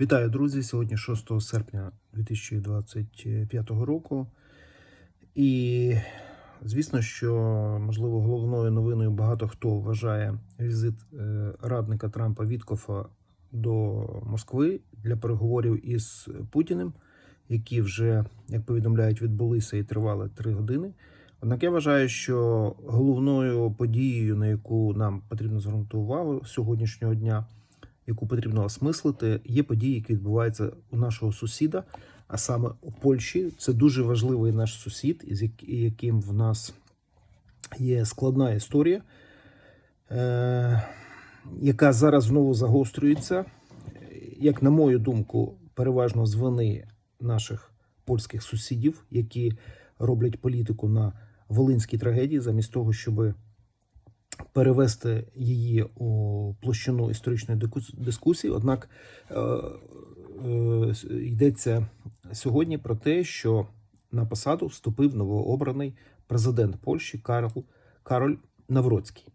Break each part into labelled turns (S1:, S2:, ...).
S1: Вітаю, друзі! Сьогодні 6 серпня 2025 року. І звісно, що можливо головною новиною багато хто вважає візит е, радника Трампа Віткофа до Москви для переговорів із Путіним, які вже, як повідомляють, відбулися і тривали три години. Однак я вважаю, що головною подією, на яку нам потрібно звернути увагу сьогоднішнього дня, яку потрібно осмислити, є події, які відбуваються у нашого сусіда, а саме у Польщі. Це дуже важливий наш сусід, із яким в нас є складна історія, е- яка зараз знову загострюється. Як на мою думку, переважно з вини наших польських сусідів, які роблять політику на волинській трагедії, замість того, щоби перевести її у площину історичної дискусії. Однак е, е, йдеться сьогодні про те, що на посаду вступив новообраний президент Польщі Карл, Кароль Навроцький.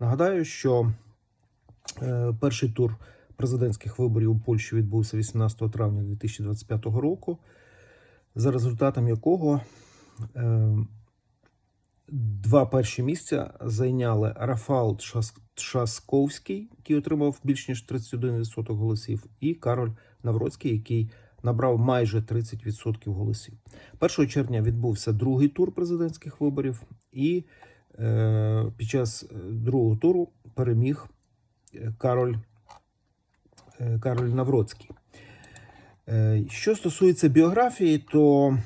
S1: Нагадаю, що е, перший тур президентських виборів у Польщі відбувся 18 травня 2025 року, за результатом якого Два перші місця зайняли Рафал Шас- Шасковський, який отримав більш ніж 31% голосів, і Кароль Навроцький, який набрав майже 30% голосів. 1 червня відбувся другий тур президентських виборів, і е, під час е, другого туру переміг е, Кароль, е, Кароль Навроцький. Е, Що стосується біографії, то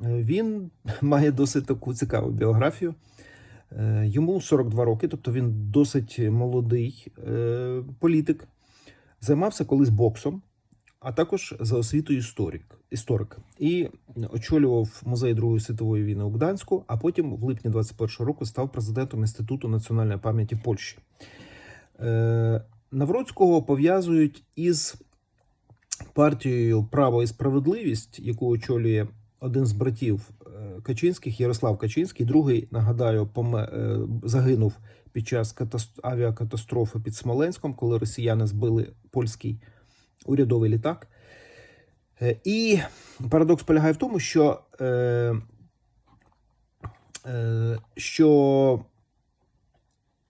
S1: він має досить таку цікаву біографію. Е, Йому 42 роки, тобто він досить молодий е, політик. Займався колись боксом, а також за освітою історик, історик. І очолював музей Другої світової війни у Гданську, а потім в липні 21-го року став президентом Інституту національної пам'яті Польщі. Е, Навроцького пов'язують із партією Право і справедливість, яку очолює один з братів е, Качинських, Ярослав Качинський. Другий, нагадаю, е, загинув під час авіакатастрофи під Смоленськом, коли росіяни збили польський урядовий літак. Е, І парадокс полягає в тому, що, що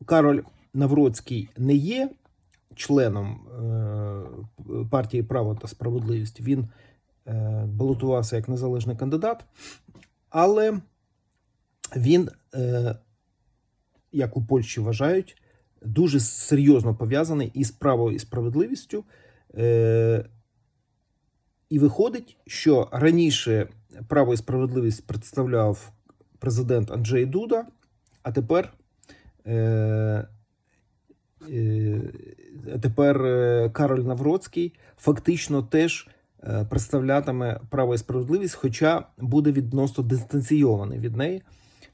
S1: Кароль Навроцький не є членом партії Право та справедливість. Він балотувався як незалежний кандидат, але він, е, як у Польщі вважають, дуже серйозно пов'язаний із право і справедливістю. Е, і виходить, що раніше право і справедливість представляв президент Анджей Дуда, а тепер. Е, Е, тепер е, Кароль Навроцький фактично теж е, представлятиме право і справедливість, хоча буде відносно дистанційований від неї,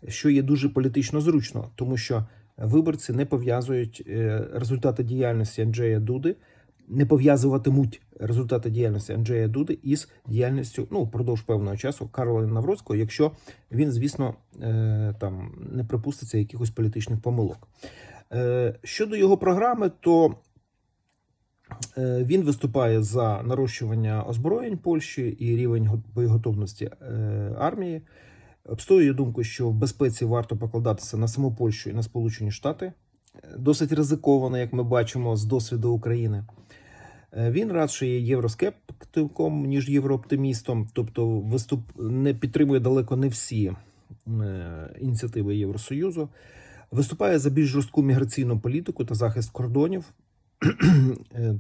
S1: що є дуже політично зручно, тому що виборці не пов'язують е, результати діяльності Анджея Дуди, не пов'язуватимуть результати діяльності Анджея Дуди із діяльністю ну, впродовж певного часу Кароля Навроцького, якщо він, звісно, е, там не припуститься якихось політичних помилок. Е, Щодо його програми, то е, він виступає за нарощування озброєнь Польщі і рівень боєготовності е, армії. Обстоює думку, що в безпеці варто покладатися на саму Польщу і на Сполучені Штати. Е, Досить ризиковано, як ми бачимо з досвіду України. Е, Він радше є євроскептиком, ніж єврооптимістом, тобто виступ не підтримує далеко не всі е, ініціативи Євросоюзу. Виступає за більш жорстку міграційну політику та захист кордонів, е,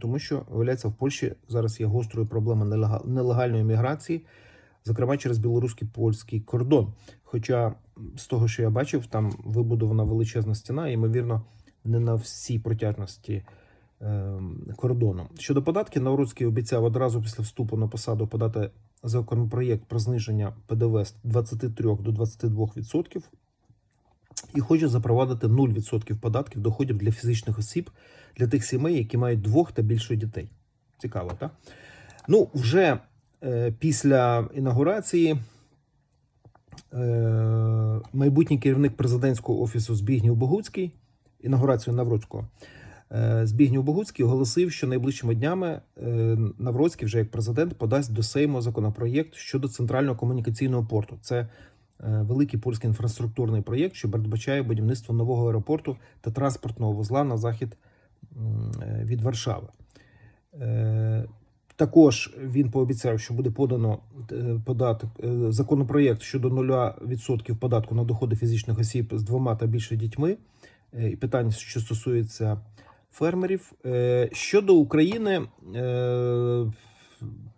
S1: тому що, виявляється, в Польщі зараз є гострою проблемою нелегальної міграції, зокрема через білоруський польський кордон. Хоча з того, що я бачив, там вибудована величезна стіна, і, ймовірно, не на всій протяжності е, кордону. Щодо податків, Навроцький обіцяв одразу після вступу на посаду подати законопроєкт про зниження ПДВ з 23 до 22% і хоче запровадити 0% податків доходів для фізичних осіб для тих сімей, які мають двох та більше дітей. Цікаво, так? Ну, вже е, після інаугурації е, майбутній керівник президентського офісу Збігнів Богуцький, інаугурацію Навроцького, Е, Збігнєв Богуцький оголосив, що найближчими днями е, Навроцький, вже як президент, подасть до Сейму законопроєкт щодо центрального комунікаційного порту. Це великий польський інфраструктурний проєкт, що передбачає будівництво нового аеропорту та транспортного вузла на захід е, від Варшави. Е, Також він пообіцяв, що буде подано е, податок е, законопроєкт щодо 0% податку на доходи фізичних осіб з двома та більше дітьми. Е, І питання, що стосується фермерів. Е, Щодо України, е,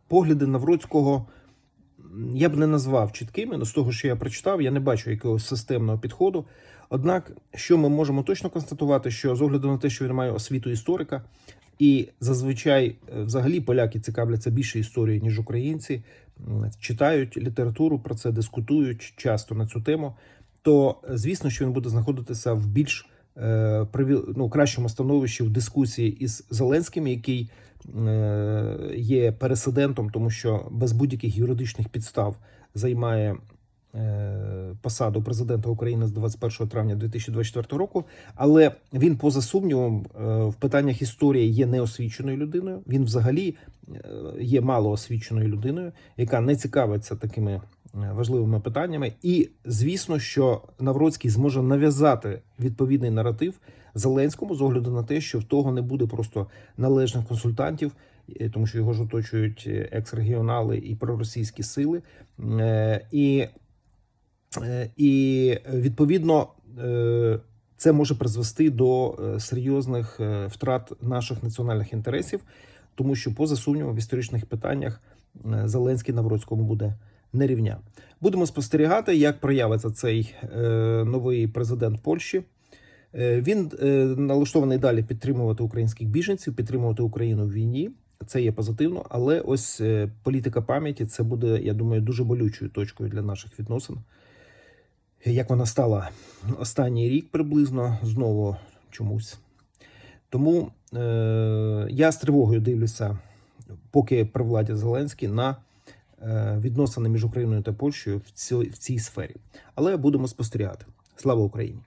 S1: погляди Навроцького я б не назвав чіткими, але з того, що я прочитав, я не бачу якогось системного підходу. Однак, що ми можемо точно констатувати, що з огляду на те, що він має освіту історика, і зазвичай, е, взагалі, поляки цікавляться більше історією, ніж українці, читають літературу про це, дискутують часто на цю тему. То е, звісно, що він буде знаходитися в більш е, ну, кращому становищі в дискусії із Зеленським, який є пересидентом, тому що без будь-яких юридичних підстав займає е, посаду президента України з 21 травня 2024 року. Але він, поза сумнівом, е, в питаннях історії є неосвіченою людиною. Він взагалі е, є малоосвіченою людиною, яка не цікавиться такими е, важливими питаннями. І звісно, що Навроцький зможе нав'язати відповідний наратив Зеленському з огляду на те, що в того не буде просто належних консультантів, е, тому що його ж оточують е, екс-регіонали і проросійські сили. Е, І, і відповідно. Це може призвести до серйозних втрат наших національних інтересів, тому що, поза сумнівом, в історичних питаннях Зеленський Навроцькому буде не рівня. Будемо спостерігати, як проявиться цей новий президент Польщі. Е, Він е, налаштований далі підтримувати українських біженців, підтримувати Україну в війні. Це є позитивно, але ось е, політика пам'яті це буде, я думаю, дуже болючою точкою для наших відносин. Як вона стала останній рік приблизно знову чомусь. Тому е, я з тривогою дивлюся, поки при владі Зеленський, на е, відносини між Україною та Польщею в цій, в цій сфері. Але будемо спостерігати. Слава Україні!